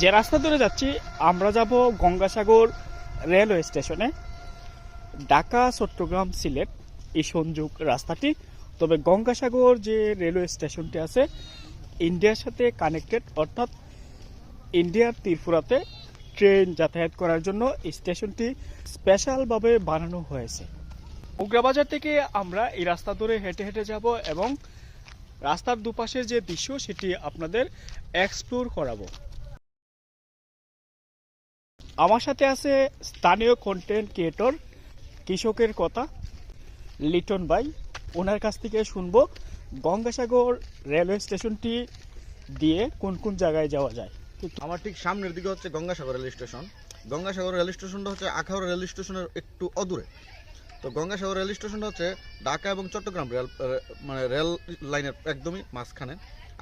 যে রাস্তা ধরে যাচ্ছি, আমরা যাব গঙ্গাসাগর রেলওয়ে স্টেশনে। ঢাকা, চট্টগ্রাম, সিলেট এই সংযোগ রাস্তাটি। তবে গঙ্গাসাগর যে রেলওয়ে স্টেশনটি আছে, ইন্ডিয়ার সাথে কানেক্টেড, অর্থাৎ ইন্ডিয়ার ত্রিপুরাতে ট্রেন যাতায়াত করার জন্য এই স্টেশনটি স্পেশালভাবে বানানো হয়েছে। উগ্রাবাজার থেকে আমরা এই রাস্তা ধরে হেঁটে হেঁটে যাব এবং রাস্তার দুপাশের যে দৃশ্য, সেটি আপনাদের এক্সপ্লোর করাবো। আমার সাথে আছে স্থানীয় কন্টেন্ট ক্রিয়েটর কৃষকের কথা, লিটন ভাই। ওনার কাছ থেকে শুনব গঙ্গাসাগর রেলওয়ে স্টেশনটি দিয়ে কোন কোন জায়গায় যাওয়া যায়। আমার ঠিক সামনের দিকে হচ্ছে Gangasagar rail station Gangasagar rail স্টেশনটা হচ্ছে আখাউড়া রেল স্টেশনের একটু অদূরে। তো গঙ্গাসাগর রেল স্টেশনটা হচ্ছে ঢাকা এবং চট্টগ্রাম রেল মানে রেল লাইনের একদমই মাঝখানে।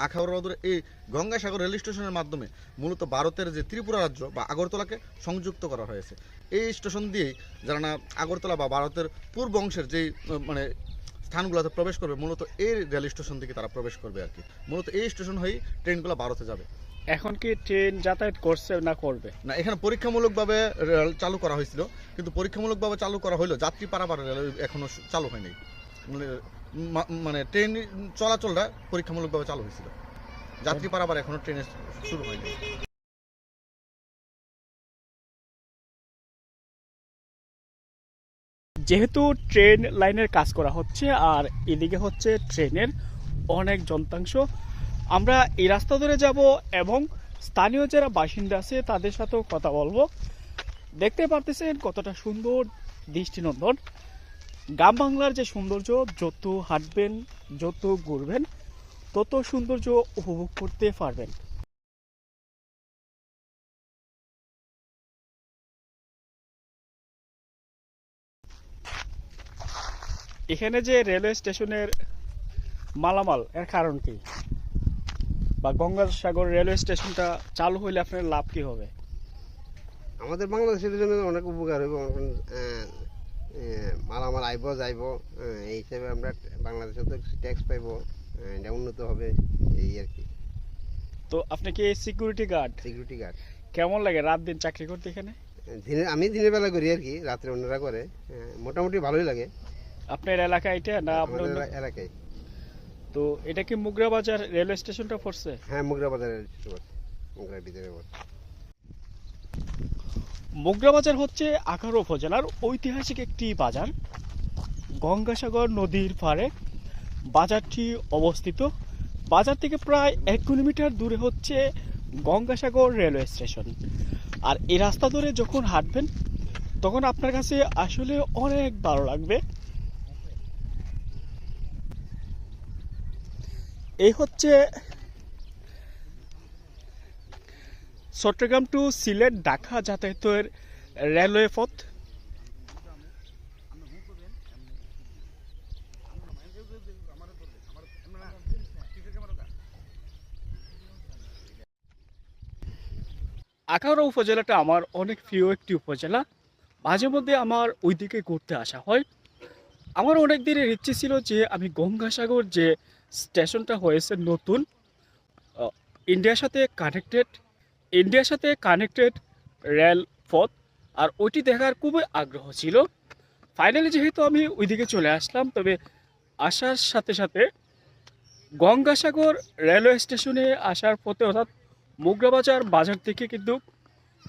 আখাউড়া এই গঙ্গাসাগর রেল স্টেশনের মাধ্যমে মূলত ভারতের যে ত্রিপুরা রাজ্য বা আগরতলাকে সংযুক্ত করা হয়েছে। এই স্টেশন দিয়েই যারা না আগরতলা বা ভারতের পূর্ব অংশের যেই মানে স্থানগুলোতে প্রবেশ করবে মূলত এই রেল স্টেশন থেকে তারা প্রবেশ করবে আর কি। মূলত এই স্টেশন হয়েই ট্রেনগুলো ভারতে যাবে। এখন কি ট্রেন যাতায়াত করছে না করবে? না এখানে পরীক্ষামূলকভাবে রেল চালু করা হয়েছিল কিন্তু পরীক্ষামূলকভাবে চালু করা হলো যাত্রী পারাপার রেল এখনও চালু হয়নি। মানে ট্রেন চলাচলটা পরীক্ষামূলকভাবে চালু হয়েছিল। যাত্রী পারাপার এখনও ট্রেনে শুরু হয়নি। যেহেতু ট্রেন লাইনের কাজ করা হচ্ছে, আর এদিকে হচ্ছে ট্রেনের অনেক যন্ত্রাংশ, আমরা এই রাস্তা ধরে যাব এবং স্থানীয় যারা বাসিন্দা আছে, তাদের সাথেও কথা বলব। দেখতে পারতেছেন কতটা সুন্দর দৃষ্টিনন্দন। গ্রাম বাংলার যে সৌন্দর্য যত হাঁটবেন যত ঘুরবেন তত সৌন্দর্য উপভোগ করতে পারবেন। এখানে যে রেলওয়ে স্টেশনের মালামাল এর কারণ কি? বা গঙ্গাসাগর রেলওয়ে স্টেশনটা চালু হইলে আপনার লাভ কি হবে? আমাদের বাংলাদেশের জন্য অনেক উপকার হইব এখন, আহ, আইব যাইব এই হিসাবে আমরা বাংলাদেশে তো ট্যাক্স পাইব এটা উন্নত হবে এই আর কি। তো আপনি কি সিকিউরিটি গার্ড সিকিউরিটি গার্ড কেমন লাগে রাত দিন চাকরি করতে এখানে? দিনে আমি দিনের বেলা করি আর কি রাত্রে অন্যরা করে মোটামুটি ভালোই লাগে। আপনার এলাকা এটা না আপনার এলাকায়। তো এটা কি মুগরা বাজার রেলওয়ে স্টেশনটা পড়ছে? হ্যাঁ মুগরা বাজারের মুগরার ভিতরে বসে মুগরা বাজার হচ্ছে আখাউড়া উপজেলার ঐতিহাসিক একটি বাজার। গঙ্গাসাগর নদীর পাড়ে বাজারটি অবস্থিত। বাজার থেকে প্রায় এক কিলোমিটার দূরে হচ্ছে গঙ্গাসাগর রেলওয়ে স্টেশন। আর এই রাস্তা ধরে যখন হাঁটবেন, তখন আপনার কাছে আসলে অনেক ভালো লাগবে। এই হচ্ছে চট্টগ্রাম টু সিলেট ঢাকা যাতায়াতের রেলওয়ে পথ। আখাউড়া উপজেলাটা আমার অনেক প্রিয় একটি উপজেলা। মাঝে মধ্যে আমার ওইদিকে ঘুরতে আসা হয়। আমার অনেক দিনের ইচ্ছে ছিল যে আমি গঙ্গাসাগর যে স্টেশনটা হয়েছে নতুন ইন্ডিয়ার সাথে কানেক্টেড ইন্ডিয়ার সাথে কানেক্টেড রেল পথ, আর ওইটি দেখার খুবই আগ্রহ ছিল। ফাইনালি যেহেতু আমি ওইদিকে চলে আসলাম, তবে আসার সাথে সাথে গঙ্গাসাগর রেলওয়ে স্টেশনে আসার পথে অর্থাৎ মুগরাবাজার বাজার থেকে কিন্তু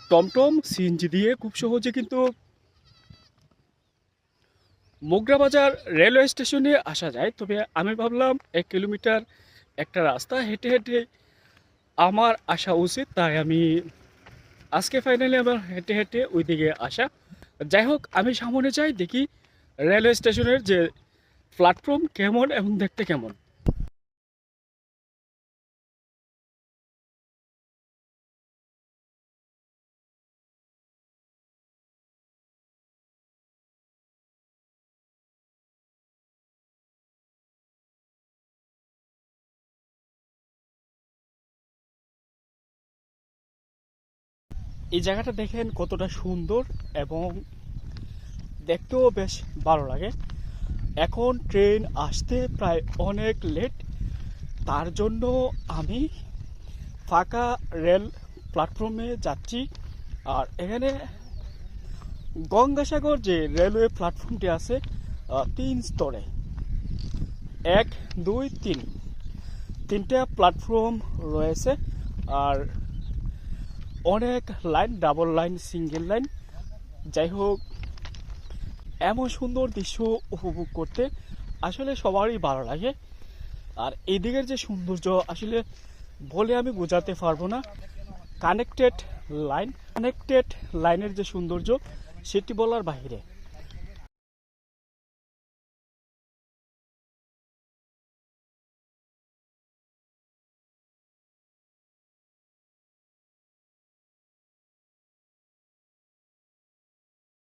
টমটম, সিএনজি দিয়ে খুব সহজে কিন্তু মুগরাবাজার রেলওয়ে স্টেশনে আসা যায়। তবে আমি ভাবলাম এক কিলোমিটার একটা রাস্তা, হেঁটে হেঁটে আমার আসা উচিত। তাই আমি আজকে ফাইনালি আমার হেঁটে হেঁটে ওইদিকে আসা। যাই হোক, আমি সামনে যাই, দেখি রেলওয়ে স্টেশনের যে প্ল্যাটফর্ম কেমন এবং দেখতে কেমন। এই জায়গাটা দেখেন কতটা সুন্দর এবং দেখতেও বেশ ভালো লাগে। এখন ট্রেন আসতে প্রায় অনেক লেট তার জন্য আমি ফাঁকা রেল প্ল্যাটফর্মে যাচ্ছি। আর এখানে গঙ্গাসাগর যে রেলওয়ে প্ল্যাটফর্মটি আছে তিন স্তরে। এক, দুই, তিন। তিনটা প্ল্যাটফর্ম রয়েছে। আর অনেক line double line single line. যাই হোক, এমন সুন্দর দৃশ্য উপভোগ করতে আসলে সবারই ভালো লাগে। আর এদিকের যে সৌন্দর্য, আসলে বলে আমি বোঝাতে পারব না। কানেক্টেড লাইন কানেক্টেড লাইনের যে সৌন্দর্য, সেটি বলার বাইরে।